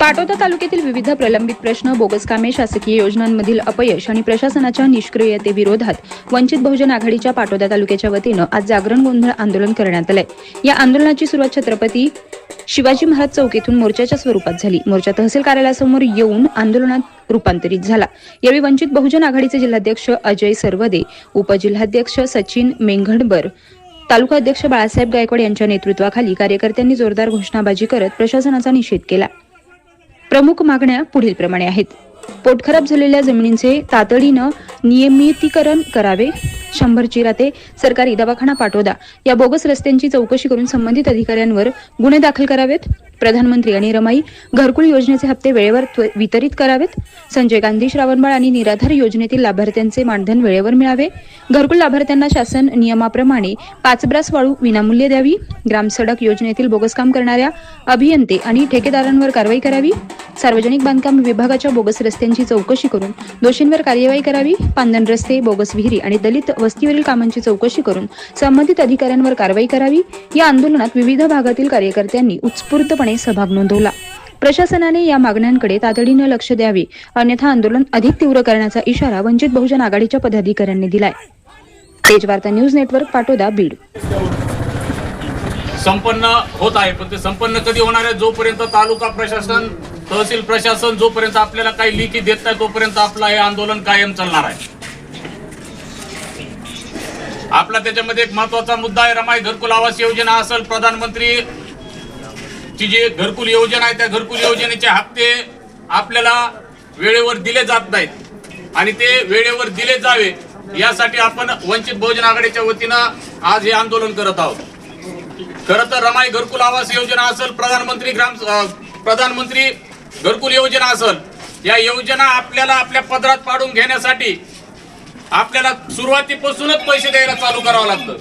पाटोदा तालुक्यातील विविध प्रलंबित प्रश्न बोगस कामे शासकीय योजनांमधील अपयश आणि प्रशासनाच्या निष्क्रियतेविरोधात वंचित बहुजन आघाडीच्या पाटोदा तालुक्याच्या वतीनं आज जागरण गोंधळ आंदोलन करण्यात आलंय. या आंदोलनाची सुरुवात छत्रपती शिवाजी महाराज चौक येथून मोर्चाच्या स्वरूपात झाली. मोर्चा तहसील कार्यालयासमोर येऊन आंदोलनात रूपांतरित झाला. यावेळी वंचित बहुजन आघाडीचे जिल्हाध्यक्ष अजय सरवदे उपजिल्हाध्यक्ष सचिन मेंघडबर तालुका अध्यक्ष बाळासाहेब गायकवाड यांच्या नेतृत्वाखाली कार्यकर्त्यांनी जोरदार घोषणाबाजी करत प्रशासनाचा निषेध केला. प्रमुख मागण्या पुढीलप्रमाणे आहेत. पोटखराब झालेल्या जमिनींचे तातडीनं नियमितीकरण करावे. शंभर चिराते सरकारी दवाखाना पाठवदा. या बोगस रस्त्यांची चौकशी करून संबंधित अधिकाऱ्यांवर गुन्हे दाखल करावेत. प्रधानमंत्री आणि रमाई घरकुल योजनेचे हप्ते वेळेवर वितरित करावेत. संजय गांधी श्रावणबाळ आणि निराधार योजनेतील लाभार्थ्यांचे मानधन वेळेवर मिळावे. घरकुल लाभार्थ्यांना शासन नियमाप्रमाणे पाचब्रास वाळू विनामूल्य द्यावी. ग्रामसडक योजनेतील बोगस काम करणाऱ्या अभियंते आणि ठेकेदारांवर कारवाई करावी. सार्वजनिक बांधकाम विभागाच्या बोगस रस्त्यांची चौकशी करून दोषींवर कार्यवाही करावी पांदन रस्ते बोगस विहिरी आणि दलित वस्तीवरील कामांची चौकशी करून संबंधित अधिकाऱ्यांवर कारवाई करावी. या आंदोलनात विविध भागातील कार्यकर्त्यांनी उत्स्फूर्तपणे सहभाग नोंदवला. प्रशासनाने या मागण्यांकडे तातडीनं लक्ष द्यावे अन्यथा आंदोलन अधिक तीव्र करण्याचा इशारा वंचित बहुजन आघाडीच्या पदाधिकाऱ्यांनी दिलाय. Tejvarta news network Patoda Beed. संपन्न होत आहे पण ते संपन्न कधी होणार आहे? जोपर्यंत तालुका प्रशासन तहसील प्रशासन जोपर्यंत आपल्याला काही लिखी देत नाही तोपर्यंत आपलं हे आंदोलन कायम चालणार आहे. आपला त्याच्यामध्ये एक महत्त्वाचा मुद्दा आहे रमाई घरकुल आवास योजना असेल प्रधानमंत्री ची जी घरकुल योजना आहे त्या घरकुल योजनेचे हप्ते आपल्याला वेळेवर दिले जात नाहीत. आणि ते वेळेवर दिले जावे यासाठी आपण वंचित बहुजन आघाडीच्या वतीनं आज हे आंदोलन करत आहोत. खरं तर रमाई घरकुल आवास योजना असेल प्रधानमंत्री ग्राम प्रधानमंत्री घरकुल योजना असेल या योजना आपल्याला आपल्या पदरात पाडून घेण्यासाठी आपल्याला सुरुवातीपासूनच पैसे द्यायला चालू करावं लागतं.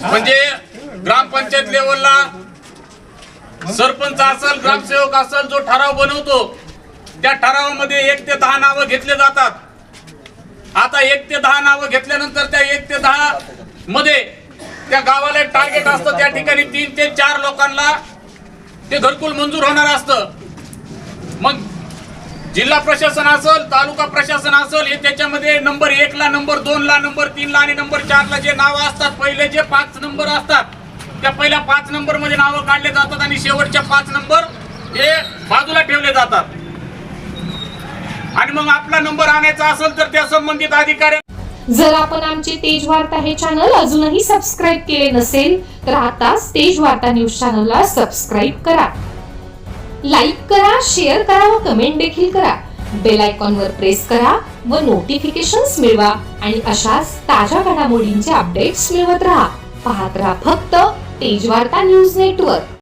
म्हणजे ग्रामपंचायत लेवलला सरपंच असेल ग्रामसेवक असेल जो ठराव बनवतो त्या ठरावामध्ये एक ते दहा नावं घेतले जातात. आता एक ते दहा नावं घेतल्यानंतर त्या एक ते दहा मध्ये त्या गावाला एक टार्गेट असतं त्या ठिकाणी तीन ते चार लोकांना ते घरकुल मंजूर होणार असतं. मग जिल्हा प्रशासन असेल तालुका प्रशासन असेल हे त्याच्यामध्ये नंबर एक ला नंबर दोन ला नंबर तीन ला आणि नंबर चार ला जे नावं असतात पहिले जे पाच नंबर असतात त्या पहिल्या पाच नंबरमध्ये नावं काढले जातात आणि शेवटच्या पाच नंबर हे बाजूला ठेवले जातात. आणि मग आपला नंबर आणायचा असेल तर त्या संबंधित अधिकारी जर आपण आमचे तेज वार्ता हे चॅनल अजूनही सबस्क्राईब केले नसेल तर आताच तेज वार्ता न्यूज चॅनलला सबस्क्राईब करा. लाईक करा शेअर करा व कमेंट देखील करा. बेल आयकॉन वर प्रेस करा व नोटिफिकेशन्स मिळवा आणि अशाच ताज्या घडामोडींचे अपडेट्स मिळवत राहा. पाहत राहा फक्त तेज वार्ता न्यूज नेटवर्क